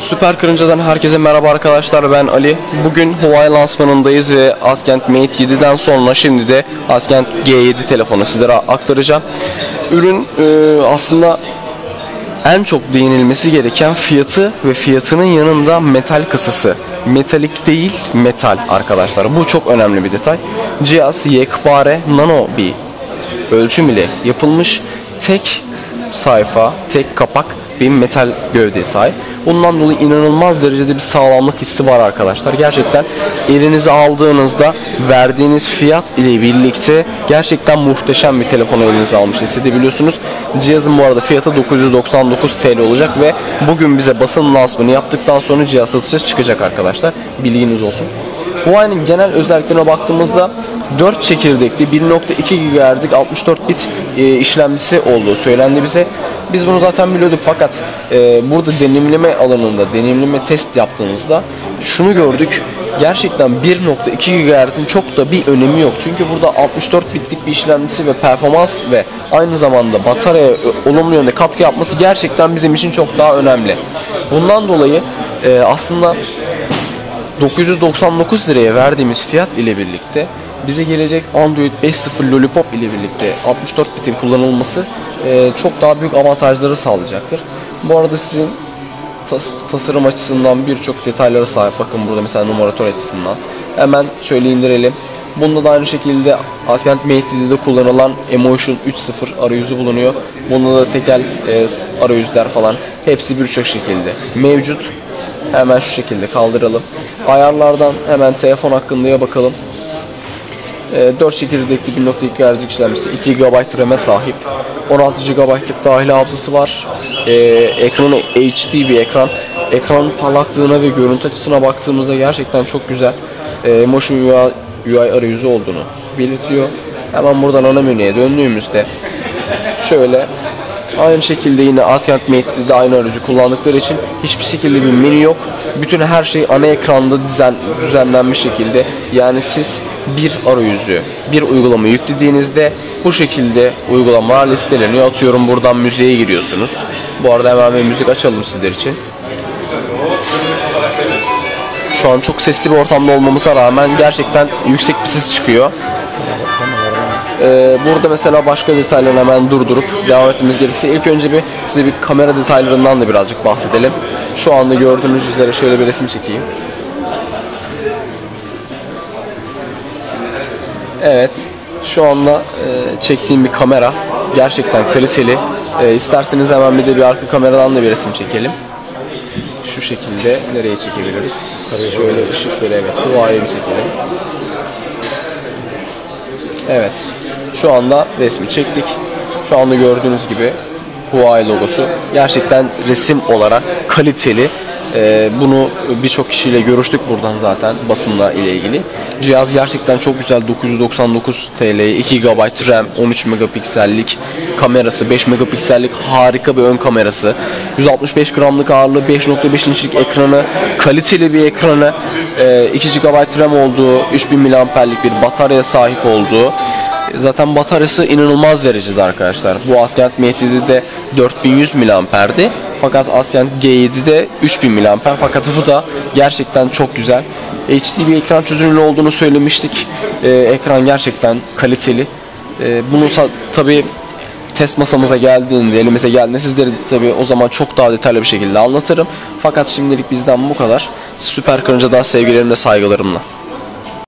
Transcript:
Süper Kırınca'dan herkese merhaba arkadaşlar ben Ali. Bugün Huawei lansmanındayız ve Askent Mate 7'den sonra şimdi de Askent G7 telefonu sizlere aktaracağım. Ürün e, aslında en çok değinilmesi gereken fiyatı ve fiyatının yanında metal kısası. Metalik değil metal arkadaşlar. Bu çok önemli bir detay. Cihaz yekpare nano bir ölçüm ile yapılmış tek sayfa, tek kapak bir metal gövdeye sahip. Bundan dolayı inanılmaz derecede bir sağlamlık hissi var arkadaşlar. Gerçekten elinize aldığınızda verdiğiniz fiyat ile birlikte gerçekten muhteşem bir telefonu elinize almış hissedebiliyorsunuz. Cihazın bu arada fiyatı 999 TL olacak ve bugün bize basın lansmanı yaptıktan sonra cihaz satışa çıkacak arkadaşlar. Bilginiz olsun. Huawei'nin genel özelliklerine baktığımızda 4 çekirdekli 1.2 GHz'lik 64 bit e, işlemcisi olduğu söylendi bize. Biz bunu zaten biliyorduk fakat e, burada deneyimleme alanında deneyimleme test yaptığımızda şunu gördük. Gerçekten 1.2 GHz'in çok da bir önemi yok. Çünkü burada 64 bitlik bir işlemcisi ve performans ve aynı zamanda bataryaya olumlu yönde katkı yapması gerçekten bizim için çok daha önemli. Bundan dolayı e, aslında 999 liraya verdiğimiz fiyat ile birlikte bize gelecek Android 5.0 Lollipop ile birlikte 64 bitin kullanılması e, çok daha büyük avantajları sağlayacaktır. Bu arada sizin tas- tasarım açısından birçok detaylara sahip. Bakın burada mesela numaratör açısından. Hemen şöyle indirelim. Bunda da aynı şekilde Askent Mate 7'de kullanılan Emotion 3.0 arayüzü bulunuyor. Bunda da tekel e, arayüzler falan hepsi birçok şekilde mevcut. Hemen şu şekilde kaldıralım. Ayarlardan hemen telefon hakkında bakalım. E, 4 çekirdekli 1.2 GHz işlemcisi 2 GB RAM'e sahip. 16 GB'lık dahili hafızası var. E, ekranı HD bir ekran. Ekran parlaklığına ve görüntü açısına baktığımızda gerçekten çok güzel. E, Emotion UI, UI arayüzü olduğunu belirtiyor. Hemen buradan ana menüye döndüğümüzde şöyle Aynı şekilde yine Askent Mate'de de aynı aracı kullandıkları için hiçbir şekilde bir menü yok. Bütün her şey ana ekranda dizen, düzenlenmiş şekilde. Yani siz bir arayüzü, bir uygulama yüklediğinizde bu şekilde uygulamalar listeleniyor. Atıyorum buradan müziğe giriyorsunuz. Bu arada hemen bir müzik açalım sizler için. Şu an çok sesli bir ortamda olmamıza rağmen gerçekten yüksek bir ses çıkıyor. Ee, burada mesela başka detaylarını hemen durdurup devam etmemiz gerekirse ilk önce bir size bir kamera detaylarından da birazcık bahsedelim. Şu anda gördüğünüz üzere şöyle bir resim çekeyim. Evet. Şu anda e, çektiğim bir kamera. Gerçekten kaliteli. E, isterseniz hemen bir de bir arka kameradan da bir resim çekelim. Şu şekilde nereye çekebiliriz? Şöyle ışık böyle evet. Duvarya bir çekelim. Evet. Şu anda resmi çektik. Şu anda gördüğünüz gibi Huawei logosu. Gerçekten resim olarak kaliteli. Ee, bunu birçok kişiyle görüştük buradan zaten basınla ile ilgili. Cihaz gerçekten çok güzel 999 TL, 2 GB RAM, 13 megapiksellik kamerası, 5 megapiksellik harika bir ön kamerası, 165 gramlık ağırlığı, 5.5 inçlik ekranı, kaliteli bir ekranı, 2 GB RAM olduğu, 3000 mAh'lik bir bataryaya sahip olduğu Zaten bataryası inanılmaz derecede arkadaşlar. Bu Askent Mate de 4100 mAh'di. Fakat Askent G7'de 3000 mAh. Fakat bu da gerçekten çok güzel. HD bir ekran çözünürlüğü olduğunu söylemiştik. Ee, ekran gerçekten kaliteli. Ee, bunu tabi test masamıza geldiğinde, elimize geldiğinde sizlere tabi o zaman çok daha detaylı bir şekilde anlatırım. Fakat şimdilik bizden bu kadar. Süper Karınca'dan sevgilerimle saygılarımla.